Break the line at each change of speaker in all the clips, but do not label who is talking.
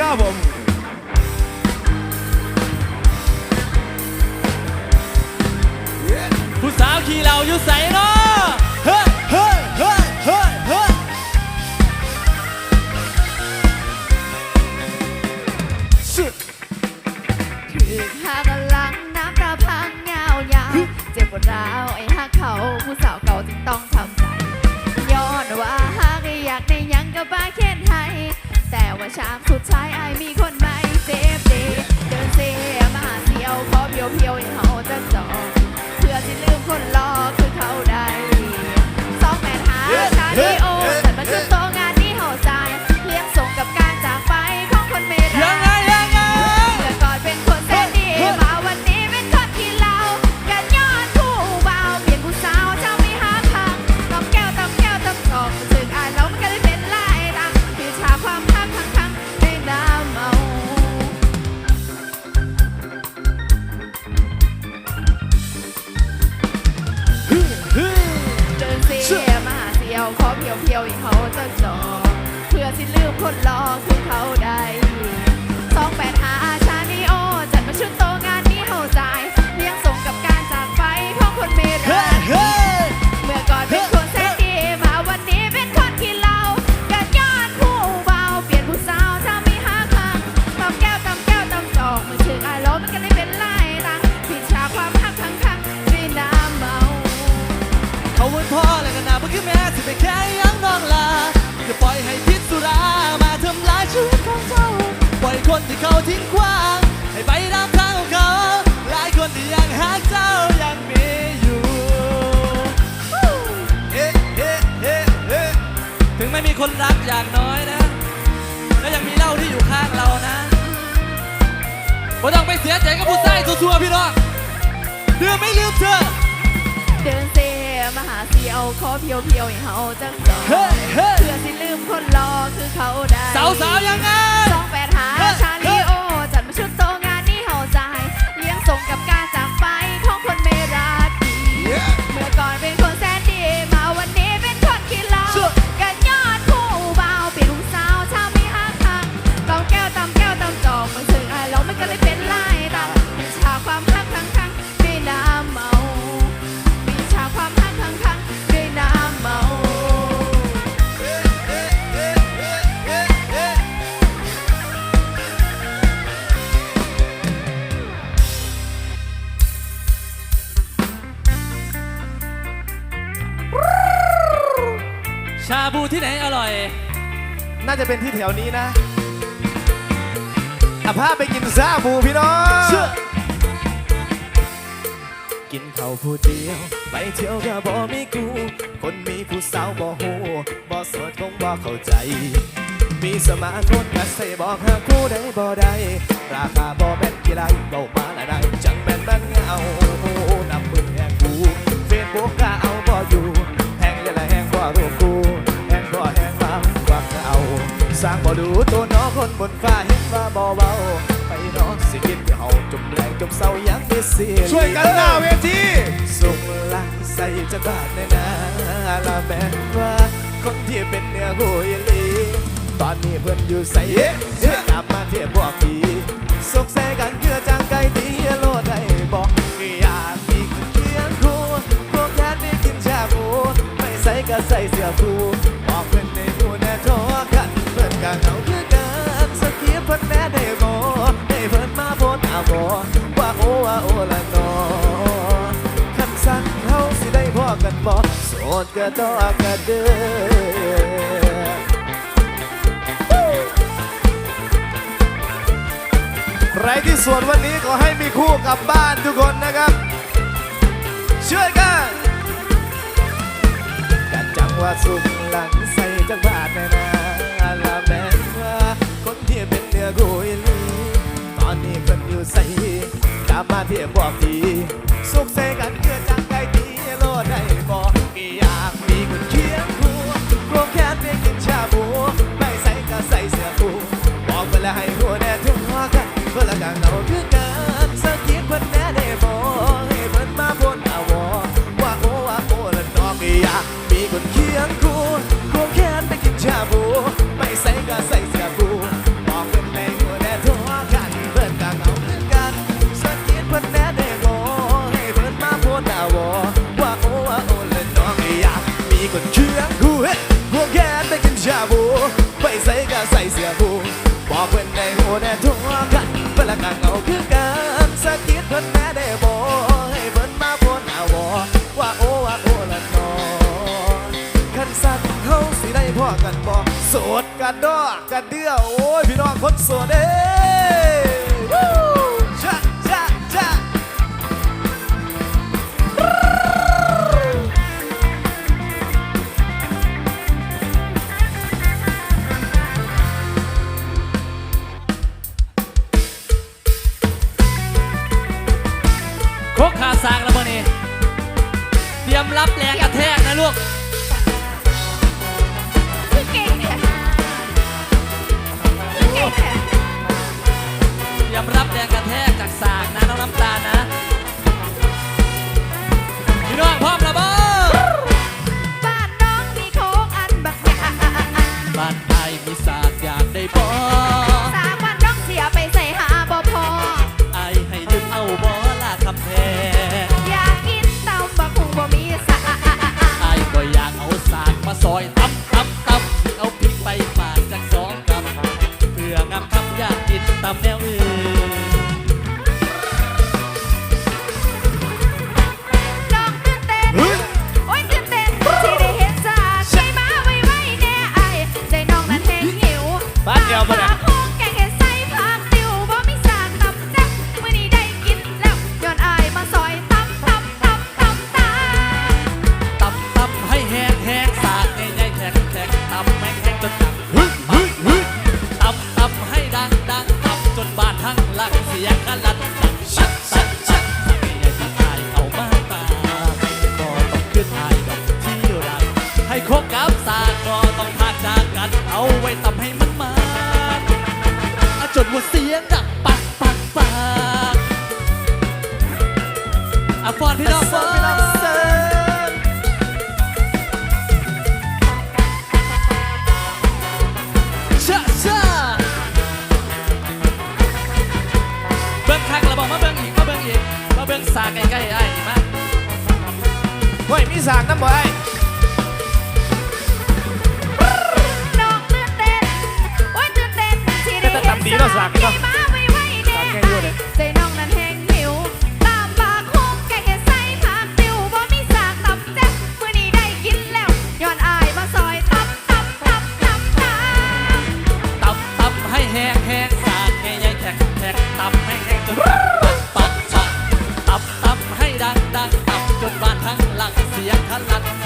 ครับผม
ผู้สาวขี่เราอยู่ใส่เนาะ
เฮ้ยเฮ้ยเฮ้ยเฮ้ยเฮ้ยสุด
คือหากหลังน้ำตาพังเงายาวเจ็บปวดร้าวไอ้หักเขาผู้สาวเก่าจึงต้องทำใจย้อนว่าหากอยากได้หยังก็บ้าเขียนให้แต่ว่าชาม สุดท้ายไอ้ายมี เพียวให้เขาจะจอเพื่อสิลืมคนรอคือเขาได้สองแปดหาชานีโอจัดมาชุดโตงานนี้เขาใจายเลี้ยงส่งกับการจากไปของคนไม่
เฮ้
รั
ย
ก
เฮ้ย
เมื่อก่อนเป็นคนแสนดีมาวันนี้เป็นคนขี้เหล้ากันย้อนผู้เบาเปลี่ยนผู้สาวถ้าไม่หาทางตำแก้วตำแก้วตำจอกมือถึงอารมณ์มันก็เลยเป็นลายตังผิดชาความหักทั้งทั้งด้วยน้ำเมา
เขาวนพ่อและกันนาเพื่อคือแม่สิไปแค่ เขาทิ้งขว้าง ให้ไปตามทางของเขา หลายคนที่ยังหาเจ้ายังมีอยู่
เฮ้เฮ้เฮ้เฮ้
ถึงไม่มีคนรักอย่างน้อยนะ และยังมีเหล้าที่อยู่ข้างเรานะบ่ต้องไปเสียใจกับผู้ชายซัวๆพี่น้องเดือไม่ลืมเธอ
เดินเซมาหาเสียวขอเพียวเพียวให้เขาจังจอ
เฮ้ยเฮ้ย
เพื่อสิลืมคนรอคือเขาได้
สาวๆยังไง
สอง ชาบูที่
ไหนอร่อย
น่าจะเป็นที่แถวนี้นะอาพาไปกินซาบูพี่น้อง
เชื่อ
กินข้าวผู้เดียว ไปเที่ยวก็บ่มีกู คนมีผู้สาวบ่ฮู้บ่โสดคงบ่เข้าใจ มีสมาคมก็ใส่บอกหาคู่ได้บ่ได้ราคาบ่แม่นกี่ไรเบามาละได้จังแม่นมันเหงานับมือแหงกูเฟซบุ๊กก็เอาบ่อยู่แหงเลยละแหงบ่รู้กู สร้างบ่ดูตัวน้องคนบนฟ้าเห็นว่าบ่เบาไปน้องสิกินเฮาจมแรงจมเศร้ายังมีเสีย
ช่วยกันหน้าเวที
ส่งลังใส่จะบาดในนาละแม้ว่าคนที่เป็นเนื้อหูยลีตอนนี้เพื่อนอยู่ใส่เสียกลับมาเทียบพวกพี่สกใส่กันเกือจางไก่ตีโลดได้บอกอยากมีคนเคียงคู่พวกแค่ได้กินชาบูไม่ใส่ก็ใส่เสื้อคู่ กันเอาคือกันสกีเพื่นแน่ได้บอได้เพื่อนมาโพสอาบอว่าโอว่าโอละนอคันสั่นเฮาสิได้พอกันบ่โสดก็ต่อกันเด้อใครที่สวดวันนี้ขอให้มีคู่กลับบ้านทุกคนนะครับ ช่วยกันกันจังว่าสุขหลังใส่จังบาทแน่นา เทียบบอกดีสุขใส่กันเกือจังไกลตีโลดได้บอกอยากมีคนเคียงคู่รวแค่เพียงกินชาบูไม่ใส่ก็ใส่เสื้อคู่บอกเพื่อนแล้วให้หัวแน่ทุกหัวกันเพื่อละกันเอาคือกัน แต่กินชาบู ไปใส่ก็ใส่เสียบูบอกเพื่นในหัวแน่ทั่วกันเพื่อละกันเอาคือกันสะกิดเพื่นแม่ได้บอกให้เพื่อนมาพูดหน้าวอว่าโอว่าโอละนอนขันสั่เขาสิได้พ่อกันบอกโสด
กั
นด
อกกัน
เดียว
โอ้ยพี่น้องคนโสดเอ้ ซอยตั
บตั ก็ต้องพากจากกันเอาไว้ตำให้มันมาอะจนว่าเสียงดังปักปักปักอะฟอนพี่น้องฟอนพี่น้องชะชะเบิ่งคักแล้วบอกมาเบิ่งอีกมาเบิ่งอีกมาเบิ่งสากใกล้ๆไอ้นี่มา
เฮ้ยมีสากน้ำบ่ไอ้
ด้เห็น
แต่ตำดีเนาะสากเนาะ
ใสา
กแค่อยู่เลย
ใจน้องนั้นแห้งหิวตามปากโค้งแกงเห็ดใส่ผักติวบ่มีสากตำแซ่บมื้อนี้ได้กินแล้วย้อนอายมาซอยตำตำตำตำตำ
ตำตำให้แห้งแห้งสากแย่ใหญ่แข็งแข็งตำให้แห้งจนปักปักปักตำตำให้ดังดังตำจนบานทั้งหลังเสียงทันลัน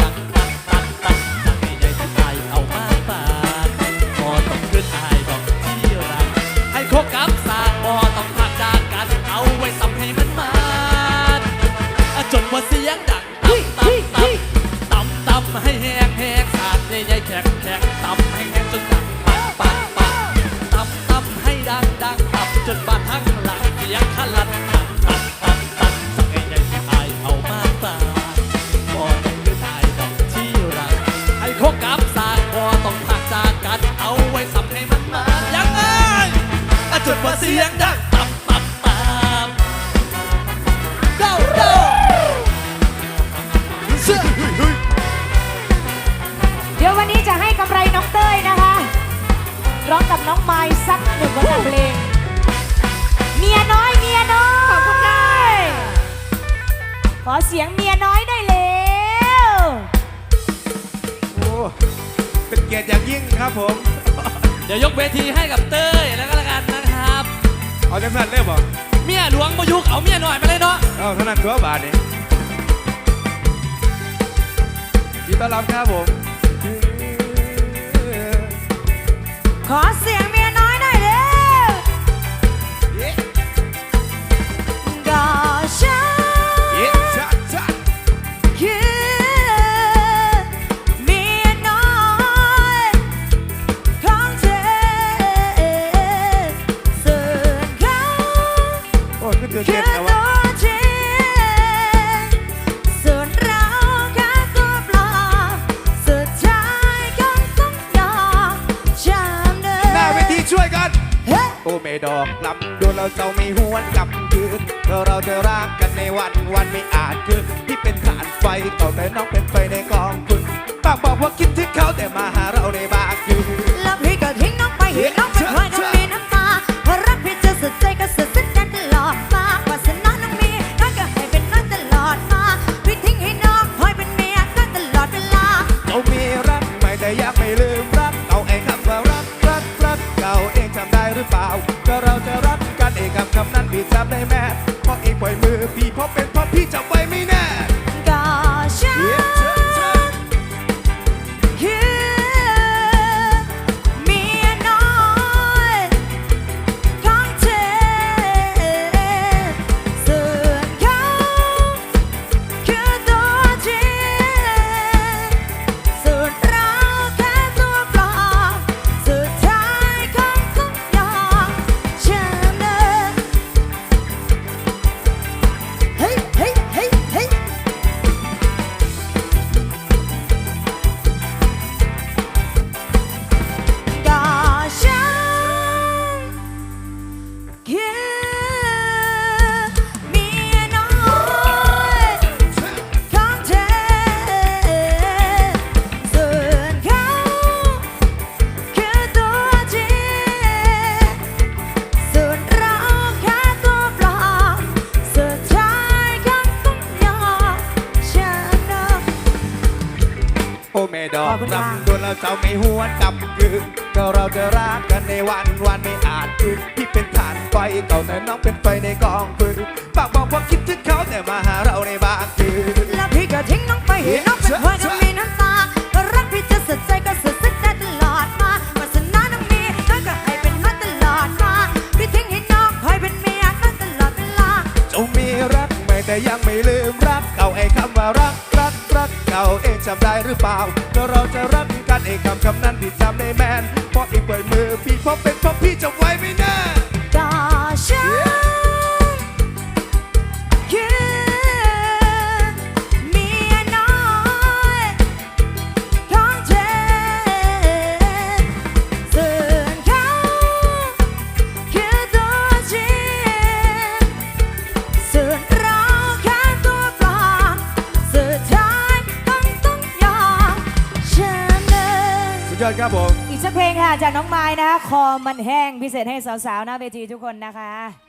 อย่างยิ่งค
รับผมเดี๋
ย
วยกเวทีให้กับเต้ยแล้วก็แล้วกันนะครับ
เอาจังสันเลยบอก
เมียหลวงประยุกต์เอาเมียหน่อยมาเลยเนาะ
เอาเท่านั้นตัวบาทนี่ยินดีต้อนรับครับผม
ขอเสียง กู
ไม่ดอกลำดวนเราเจ้าไม่หวนกลับคืนเราเราจะรักกันในวันวันไม่อาจคืนที่เป็นฐานไฟต่อแต่น้องเป็นไฟในกองคุณปากบอกว่าคิดถึงเขาแต่มาหาเราในบางคืน
แล้วพี่ก็ทิ้งน้องไป
เฮ้ย
อง คุณค่ะ
รำดวนแล้วเจ้าไม่หวนกำกึ่งก็เราจะรักกันในวันวันไม่อาจคืนที่เป็นฐานไฟเก่าแต่น้องเป็นไฟในกองฟืนปากบอกว่าคิดถึงเขาแต่มาหาเราในบางคืน
แล้วพี่ก็ทิ้งน้องไปให้น้องเป็นควายก็มีน้ำตาก็รักพี่จะสุดใจก็สุดซึ้งได้ตลอดมามาสนาน้องมีน้องก็ให้เป็นมาตลอดมาพี่ทิ้งให้น้องคอยเป็นเมียน้องตลอดเวลา
เจ้ามีรักไหมแต่ยังไม่ลืมรักเก่าไอ้คำว่าำได้หรือเปล่าแล้วเราจะรักกันเองคำคำนั้นที่จำได้แม่นเพราะอีกเปิดมือพี่พบเป็นเพราะพี่จะไว้ไม่แน่
จากน้องไม้นะคะคอมันแห้งพิเศษให้สาวๆหน้าเวทีทุกคนนะคะ